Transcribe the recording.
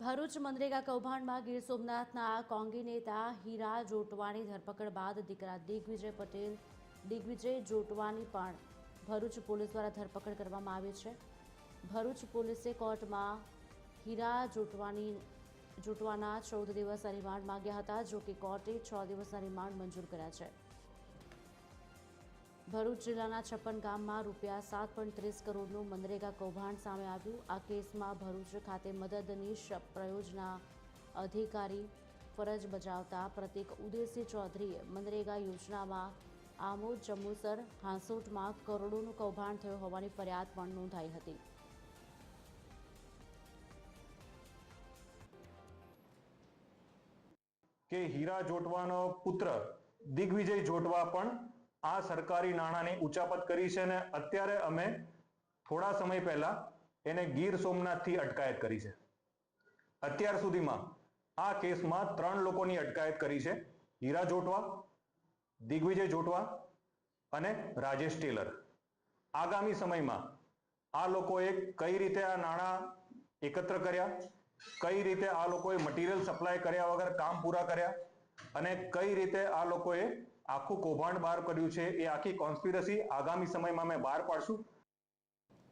ભરૂચ મનરેગા કૌભાંડમાં ગીર સોમનાથના કોંગી નેતા હીરા જોટવાની ધરપકડ બાદ દીકરા દિગ્વિજય પટેલ, દિગ્વિજય જોટવાની પણ ભરૂચ પોલીસ દ્વારા ધરપકડ કરવામાં આવી છે. ભરૂચ પોલીસે કોર્ટમાં હીરા જોટવાની, જોટવાના ચૌદ દિવસના રિમાન્ડ માંગ્યા હતા જો કે કોર્ટે છ દિવસના રિમાન્ડ મંજૂર કર્યા છે. ભરૂચ જિલ્લાના છપ્પન ગામમાં રૂપિયા સાત પોઈન્ટ ત્રીસ કરોડનું મનરેગા કૌભાંડ સામે આવ્યું. આ કેસમાં ભરૂચ ખાતે મદદનીશ પ્રયોજના અધિકારી ફરજ બજાવતા પ્રતિક ઉદયસિંહ ચૌધરીએ મનરેગા યોજનામાં આમોદ, જંબુસર, હાંસોટમાં કરોડોનું કૌભાંડ થયું હોવાની ફરિયાદ પણ નોંધાઈ હતી. કે હીરા જોટવાનો પુત્ર દિગ્વિજય જોટવા પણ આ સરકારી નાણાંની ઉચાપત કરી છે અને અત્યારે અમે થોડા સમય પહેલા એને ગીર સોમનાથથી અટકાયત કરી છે. અત્યાર સુધીમાં આ કેસમાં ત્રણ લોકોની અટકાયત કરી છે. હીરા જોટવા, દિગ્વિજય જોટવા અને રાજેશ ટેલર. આગામી સમયમાં આ લોકોએ કઈ રીતે આ નાણાં એકત્ર કર્યા, કઈ રીતે આ લોકોએ મટીરિયલ સપ્લાય કર્યા વગર કામ પૂરા કર્યા અને કઈ રીતે આ લોકોએ આખું કૌભાંડ બહાર કર્યું છે એ આખી કોન્સ્પિરસી આગામી સમયમાં અમે બહાર પાડશું.